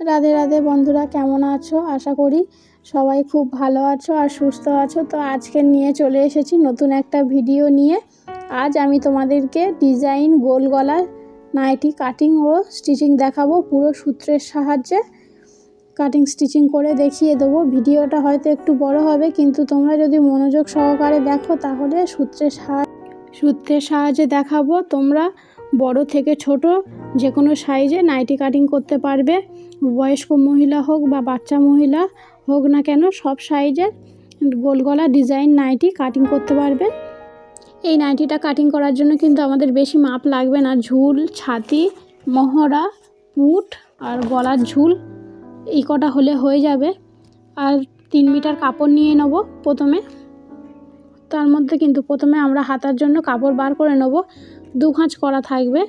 রাধে রাধে বন্ধুরা, কেমন আছো? আশা করি সবাই খুব ভালো আছো আর সুস্থ আছো। তো আজকে নিয়ে চলে এসেছি নতুন একটা ভিডিও নিয়ে। আজ আমি তোমাদেরকে ডিজাইন, গোল গলার নাইটি, কাটিং ও স্টিচিং দেখাবো পুরো সূত্রের সাহায্যে। কাটিং, স্টিচিং করে দেখিয়ে দেবো। ভিডিওটা হয়তো একটু বড় হবে, কিন্তু তোমরা যদি মনোযোগ সহকারে দেখো তাহলে সূত্রের সাহায্যে সূত্রের সাহায্যে দেখাবো। তোমরা বড় থেকে ছোট যে কোনো সাইজে নাইটি কাটিং করতে পারবে। বয়স্ক মহিলা হোক বা বাচ্চা মহিলা হোক না কেন, সব সাইজের গোল গলা ডিজাইন নাইটি কাটিং করতে পারবে। এই নাইটিটা কাটিং করার জন্য কিন্তু আমাদের বেশি মাপ লাগবে না। ঝুল, ছাতি, মহড়া, পুট আর গলার ঝুল এই কটা হলে হয়ে যাবে। আর তিন মিটার কাপড় নিয়ে নেব প্রথমে। তার মধ্যে কিন্তু প্রথমে আমরা হাতার জন্য কাপড় বার করে নেব। দু ভাঁজ করা থাকবে।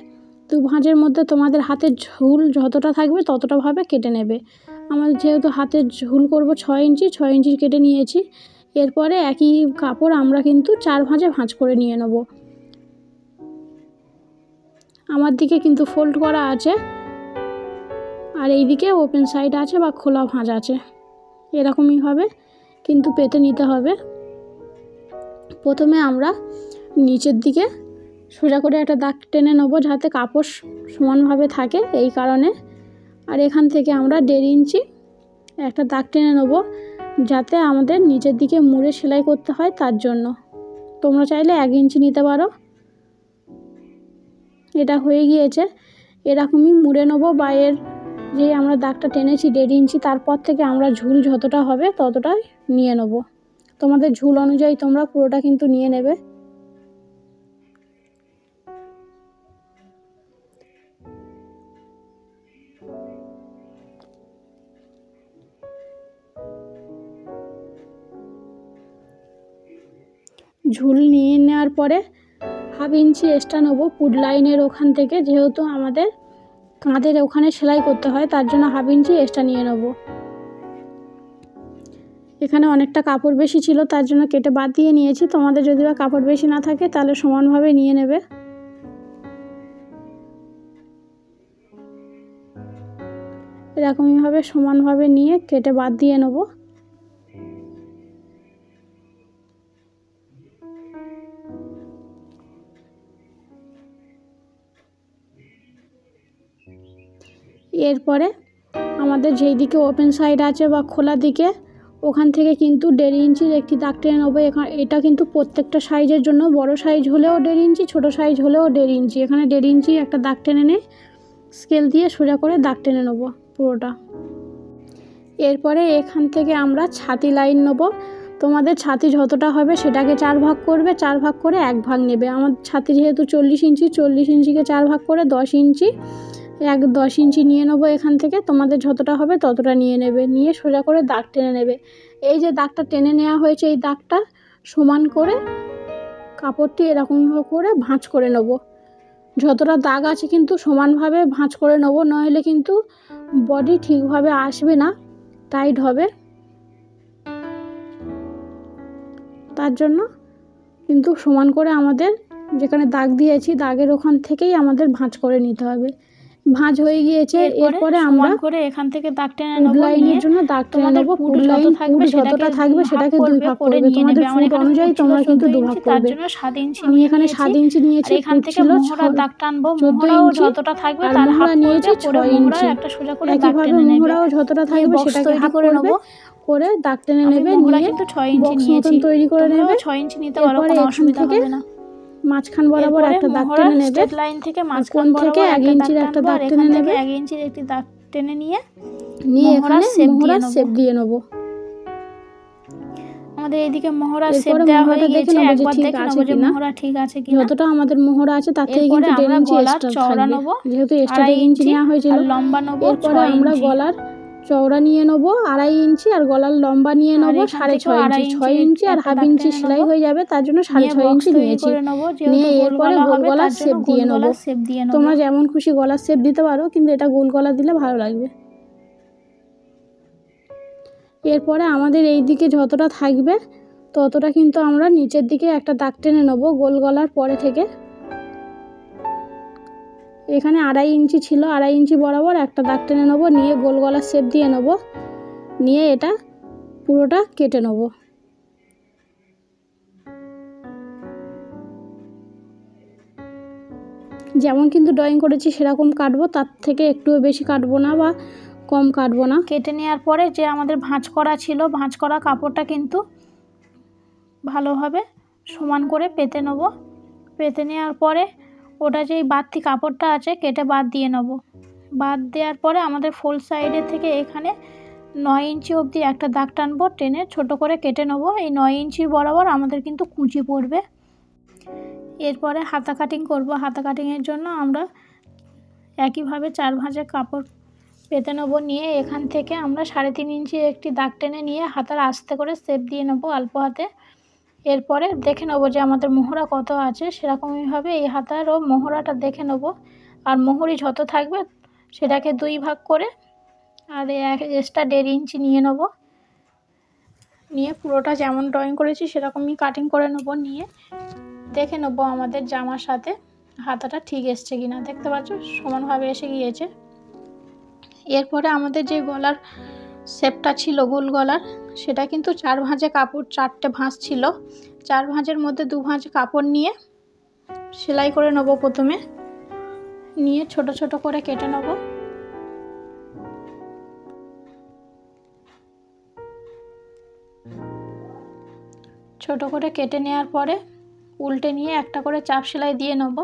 দু ভাঁজের মধ্যে তোমাদের হাতের ঝুল যতটা থাকবে ততটাভাবে কেটে নেবে। আমার যেহেতু হাতের ঝুল করব ছয় ইঞ্চি ছয় ইঞ্চি কেটে নিয়েছি। এরপরে একই কাপড় আমরা কিন্তু চার ভাঁজে ভাঁজ করে নিয়ে নেব। আমার দিকে কিন্তু ফোল্ড করা আছে। আর এই দিকে ওপেন সাইড আছে বা খোলা ভাঁজ আছে। এরকমইভাবে কিন্তু পেতে নিতে হবে। প্রথমে আমরা নিচের দিকে সোজা করে একটা দাগ টেনে নেব যাতে কাপড় সমানভাবে থাকে এই কারণে। আর এখান থেকে আমরা দেড় ইঞ্চি একটা দাগ টেনে নেব যাতে আমাদের নিচের দিকে মুড়ে সেলাই করতে হয় তার জন্য। তোমরা চাইলে এক ইঞ্চি নিতে পারো। এটা হয়ে গিয়েছে। এরকমই মুড়ে নেব বা যে আমরা দাগটা টেনেছি দেড় ইঞ্চি, তারপর থেকে আমরা ঝুল যতটা হবে ততটাই নিয়ে নেব। তোমাদের ঝুল অনুযায়ী তোমরা পুরোটা কিন্তু নিয়ে নেবে। ঝুল নিয়ে নেওয়ার পরে হাফ ইঞ্চি এক্সট্রা নেব পুড লাইনের ওখান থেকে, যেহেতু আমাদের কাঁধের ওখানে সেলাই করতে হয়, তার জন্য হাফ ইঞ্চি এক্সট্রা নিয়ে নেব। এখানে অনেকটা কাপড় বেশি ছিল, তার জন্য কেটে বাদ দিয়ে নিয়েছি। তোমাদের যদি বা কাপড় বেশি না থাকে, তাহলে সমানভাবে নিয়ে নেবে। এরকমইভাবে সমানভাবে নিয়ে কেটে বাদ দিয়ে নেব। এরপরে আমাদের যেই দিকে ওপেন সাইড আছে বা খোলা দিকে, ওখান থেকে কিন্তু দেড় ইঞ্চির একটি দাগ টেনে নেব। এখানে এটা কিন্তু প্রত্যেকটা সাইজের জন্য বড় সাইজ হলেও দেড় ইঞ্চি ছোট সাইজ হলেও দেড় ইঞ্চি এখানে দেড় ইঞ্চি একটা দাগ টেনে নিয়ে স্কেল দিয়ে সোজা করে দাগ টেনে নেব পুরোটা। এরপরে এখান থেকে আমরা ছাতি লাইন নেব। তোমাদের ছাতি যতটা হবে সেটাকে চার ভাগ করবে, চার ভাগ করে এক ভাগ নেবে। আমার ছাতি যেহেতু চল্লিশ ইঞ্চি চল্লিশ ইঞ্চিকে চার ভাগ করে দশ ইঞ্চি এক দশ ইঞ্চি নিয়ে নেব এখান থেকে, তোমাদের যতটা হবে ততটা নিয়ে নেবে। নিয়ে সোজা করে দাগ টেনে নেবে। এই যে দাগটা টেনে নেওয়া হয়েছে, এই দাগটা সমান করে কাপড়টি এরকমভাবে করে ভাঁজ করে নেব। যতটা দাগ আছে কিন্তু সমানভাবে ভাঁজ করে নেব, নইলে কিন্তু বডি ঠিকভাবে আসবে না টাইট হবে। তার জন্য কিন্তু সমান করে আমাদের যেখানে দাগ দিয়েছি, দাগের ওখান থেকেই আমাদের ভাঁজ করে নিতে হবে। ভাঁজ হয়ে গিয়েছে এরপরে আমরা করে এখান থেকে দাগ টেনে পুড লাইনের জন্য দাগ টেনে নেব পুট যত লাইন থাকবে যতটা থাকবে সেটাকে দুই ভাগ করে করবে নিয়ে তোমাদের নেবে। ফুট অনুযায়ী তোমরা কিন্তু 14 দু ভাগ ইঞ্চি, তার করবে জন্য সাত ইঞ্চি আমি এখানে নিয়েছি। সাত ইঞ্চি নিয়েছি এখান থেকে ছিল মোহরার দাগ টানবো মোহরাও যতটা থাকবে তার হাফ মোহরা নিয়েছি করবে করে ছয় ইঞ্চি। একটা সোজা করে দাগ টেনে নেবে মোহরাও যতটা থাকবে সেটাকে হাফ করে করবে নেব। করে দাগ টেনে নেবে মোহরা নিয়ে কিন্তু ছয় ইঞ্চি নিয়েছি তৈরি করে নেবে ছয় ইঞ্চি নিতে পারো কোনো অসুবিধা হবে না মাঝখান বরাবর একটা দাগ টেনে নেবে লাইন থেকে মাঝখান থেকে এক ইঞ্চির একটা দাগ টেনে নেবে। এক ইঞ্চির একটি দাগ টেনে নিয়ে নিয়ে এখানে দিয়ে শেপ দিয়ে নেব। আমাদের এইদিকে মোহরা সেপ দেওয়া হয়ে নেব যে একবার ঠিক দেখে আছে নেব যে মোহরা ঠিক আছে কিনা। যতটা আমাদের মোহরা আছে তার থেকে কিন্তু দেড় ইঞ্চি এক্সট্রা চওড়া থাকবে। যেহেতু এক্সট্রা দেড় ইঞ্চি নেওয়া হয়েছিল লম্বা নেব এরপরে আমরা। গলার চওড়া নিয়ে নেব আড়াই ইঞ্চি আর গলার লম্বা নিয়ে নেব সাড়ে ছয় ইঞ্চি ছয় ইঞ্চি আর হাফ ইঞ্চি সেলাই হয়ে যাবে তার জন্য সাড়ে ছয় ইঞ্চি নিয়েছি। নিয়ে এরপরে গলা গোল গলার তার শেপ দিয়ে নেব। গলার শেপ দিয়ে নেব। তোমরা যেমন খুশি গলার শেপ দিতে পারো কিন্তু এটা গোল গলা দিলে ভালো লাগবে। এরপরে আমাদের এই দিকে যতটা থাকবে ততটা কিন্তু আমরা নিচের দিকে একটা দাগ টেনে নেব গোল গলার পরে থেকে। এখানে আড়াই ইঞ্চি ছিল, আড়াই ইঞ্চি বরাবর একটা দাগ টেনে নেব, নিয়ে গোল গলার শেপ দিয়ে নেব, নিয়ে এটা পুরোটা কেটে নেব। যেমন কিন্তু ড্রয়িং করেছি, সেরকম কাটবো, তার থেকে একটুও বেশি কাটবো না বা কম কাটবো না। কেটে নেওয়ার পরে যে আমাদের ভাঁজ করা ছিল, ভাঁজ করা কাপড়টা কিন্তু ভালোভাবে সমান করে পেতে নেব। পেতে নেওয়ার পরে ওটা যেই বাড়তি কাপড়টা আছে কেটে বাদ দিয়ে নেব। বাদ দেওয়ার পরে আমাদের ফুল সাইডের থেকে এখানে নয় ইঞ্চি অবধি একটা দাগ টানবো, টেনে ছোট করে কেটে নেব। এই নয় ইঞ্চি বরাবর আমাদের কিন্তু কুঁচি পড়বে। এরপরে হাতা কাটিং করব। হাতা কাটিংয়ের জন্য আমরা একইভাবে চার ভাঁজের কাপড় পেতে নেব। নিয়ে এখান থেকে আমরা সাড়ে তিন ইঞ্চি একটি দাগ টেনে নিয়ে হাতার আস্তে করে সেপ দিয়ে নেব অল্প হাতে। এরপরে দেখে নেব যে আমাদের মোহরা কত আছে সেরকমইভাবে এই হাতার ও মোহরাটা দেখে নেব। আর মোহরি যত থাকবে, সেটাকে দুই ভাগ করে আর এক এক্সট্রা দেড় ইঞ্চি নিয়ে নেব। নিয়ে পুরোটা যেমন ড্রয়িং করেছি, সেরকমই কাটিং করে নেব নিয়ে। দেখে নেব আমাদের জামার সাথে হাতাটা ঠিক এসছে কি না দেখতে পাচ্ছ, সমানভাবে এসে গিয়েছে। এরপরে আমাদের যে গলার শেপটা ছিল গোল গলার, সেটা কিন্তু চার ভাঁজে কাপড়, চারটে ভাঁজ ছিল। চার ভাঁজের মধ্যে দু ভাঁজ কাপড় নিয়ে সেলাই করে নেব প্রথমে। নিয়ে ছোট ছোট করে কেটে নেব। ছোট করে কেটে নেওয়ার পরে উল্টে নিয়ে একটা করে চাপ সেলাই দিয়ে নেব।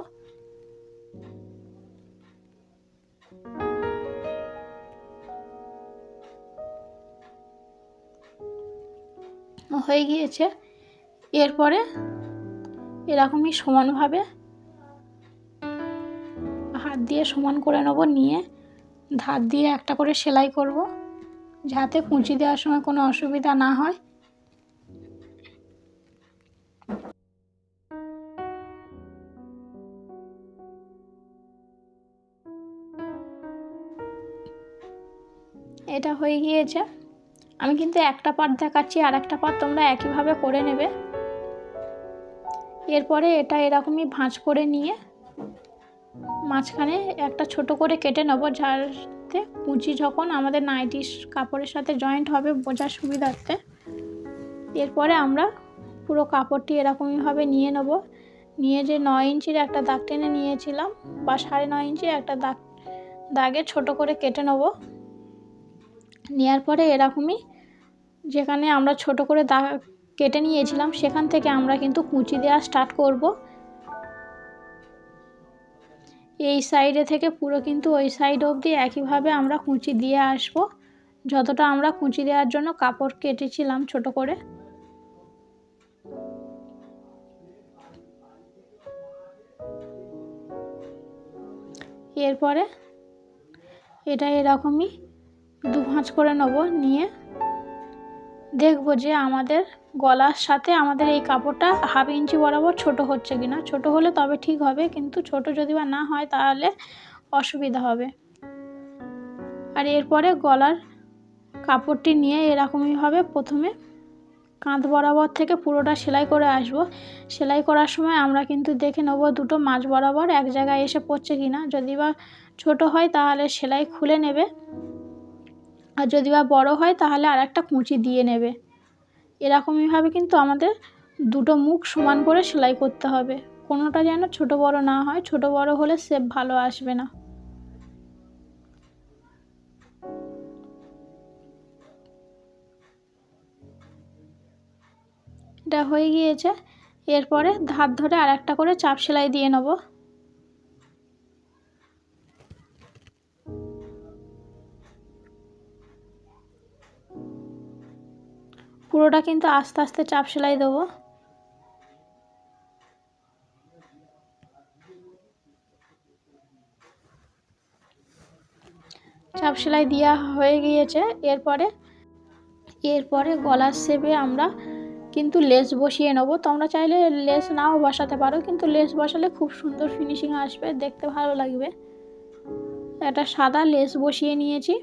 হয়ে গিয়েছে। এরপরে এরকমই সমানভাবে হাত দিয়ে সমান করে নেব, নিয়ে ধার দিয়ে একটা করে সেলাই করব, যাতে কুঁচি দেওয়ার সময় কোনো অসুবিধা না হয়। এটা হয়ে গিয়েছে। আমি কিন্তু একটা পার্ট দেখাচ্ছি আর একটা পার্ট তোমরা একইভাবে করে নেবে। এরপরে এটা এরকমই ভাঁজ করে নিয়ে মাঝখানে একটা ছোট করে কেটে নেব, যাতে কুচি যখন আমাদের নাইটি কাপড়ের সাথে জয়েন্ট হবে বোঝার সুবিধার্থে। এরপরে আমরা পুরো কাপড়টি এরকমইভাবে নিয়ে নেব। নিয়ে যে নয় ইঞ্চির একটা দাগ টেনে নিয়েছিলাম বা সাড়ে নয় ইঞ্চির একটা দাগ, দাগে ছোট করে কেটে নেব। নেওয়ার পরে এরকমই যেখানে আমরা ছোট করে দা কেটে নিয়েছিলাম, সেখান থেকে আমরা কিন্তু কুচি দেওয়া স্টার্ট করব। এই সাইডে থেকে পুরো কিন্তু ওই সাইড অবধি একইভাবে আমরা কুচি দিয়ে আসব। যতটা আমরা কুচি দেওয়ার জন্য কাপড় কেটেছিলাম ছোট করে। এরপরে এটা এরকমই দু ভাঁজ করে নেব, নিয়ে দেখব যে আমাদের গলার সাথে আমাদের এই কাপড়টা হাফ ইঞ্চি বরাবর ছোট হচ্ছে কি না ছোটো হলে তবে ঠিক হবে, কিন্তু ছোট যদি বা না হয় তাহলে অসুবিধা হবে। আর এরপরে গলার কাপড়টি নিয়ে এরকমইভাবে প্রথমে কাঁধ বরাবর থেকে পুরোটা সেলাই করে আসব। সেলাই করার সময় আমরা কিন্তু দেখে নেব দুটো মাছ বরাবর এক জায়গায় এসে পড়ছে কি না যদি বা ছোটো হয় তাহলে সেলাই খুলে নেবে। আর যদি বা বড়ো হয়, তাহলে আর একটা কুঁচি দিয়ে নেবে। এরকমইভাবে কিন্তু আমাদের দুটো মুখ সমান করে সেলাই করতে হবে। কোনোটা যেন ছোট বড় না হয়, ছোট বড় হলে শেপ ভালো আসবে না। এটা হয়ে গিয়েছে। এরপরে ধার ধরে আর একটা করে চাপ সেলাই দিয়ে নেব। পুরোটা কিন্তু আস্তে আস্তে চাপ সেলাই দেবো। চাপ সেলাই দেওয়া হয়ে গিয়েছে। এরপরে এরপরে গলার শেপে আমরা কিন্তু লেস বসিয়ে নেব। তোমরা চাইলে লেস নাও বসাতে পারো, কিন্তু লেস বসালে খুব সুন্দর ফিনিশিং আসবে, দেখতে ভালো লাগবে। একটা সাদা লেস বসিয়ে নিয়েছি।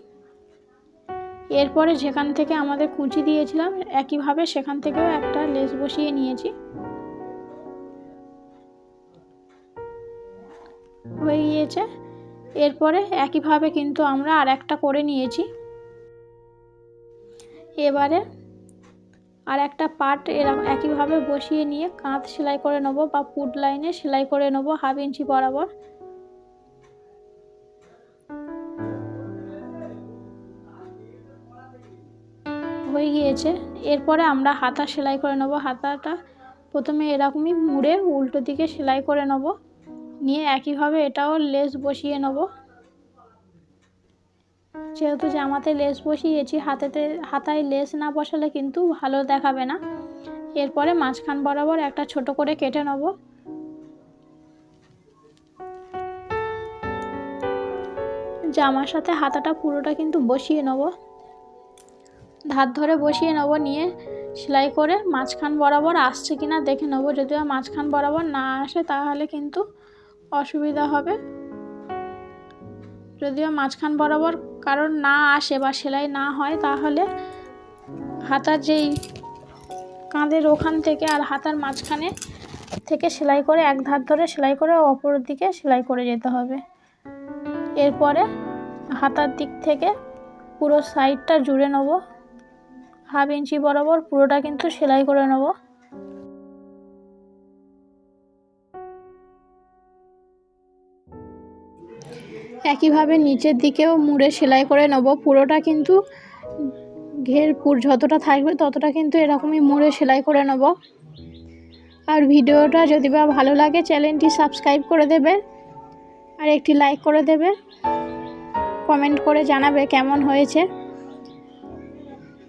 এরপরে যেখান থেকে আমাদের কুঁচি দিয়েছিলাম, একইভাবে সেখান থেকেও একটা লেস বসিয়ে নিয়েছি। হয়ে গিয়েছে। এরপরে একইভাবে কিন্তু আমরা আর একটা করে নিয়েছি। এবারে আর একটা পার্ট এরকম একইভাবে বসিয়ে নিয়ে কাঁধ সেলাই করে নেব বা পুট লাইনে সেলাই করে নেব হাফ ইঞ্চি বরাবর। হয়ে গিয়েছে। এরপরে আমরা হাতা সেলাই করে নেব। হাতাটা প্রথমে এরকমই মুড়ে উল্টো দিকে সেলাই করে নেব। নিয়ে একইভাবে এটাও লেস বসিয়ে নেব। যেহেতু জামাতে লেস বসিয়েছি, হাতেতে, হাতায় লেস না বসালে কিন্তু ভালো দেখাবে না। এরপরে মাঝখান বরাবর একটা ছোট করে কেটে নেব। জামার সাথে হাতাটা পুরোটা কিন্তু বসিয়ে নেব। ধার ধরে বসিয়ে নেব, নিয়ে সেলাই করে মাঝখান বরাবর আসছে কিনা দেখে নেব। যদিও মাঝখান বরাবর না আসে, তাহলে কিন্তু অসুবিধা হবে। যদিও মাঝখান বরাবর কারণ না আসে বা সেলাই না হয়, তাহলে হাতার যেই কাঁধের ওখান থেকে আর হাতার মাঝখানে থেকে সেলাই করে এক ধার ধরে সেলাই করে অপর দিকে সেলাই করে যেতে হবে। এরপরে হাতার দিক থেকে পুরো সাইডটা জুড়ে নেব। হাফ ইঞ্চি বরাবর পুরোটা কিন্তু সেলাই করে নেব। একইভাবে নিচের দিকেও মুড়ে সেলাই করে নেব। পুরোটা কিন্তু ঘের পুর যতটা থাকবে ততটা কিন্তু এরকমই মুড়ে সেলাই করে নেব। আর ভিডিওটা যদি বা ভালো লাগে চ্যানেলটি সাবস্ক্রাইব করে দেবে আর একটি লাইক করে দেবে। কমেন্ট করে জানাবে কেমন হয়েছে।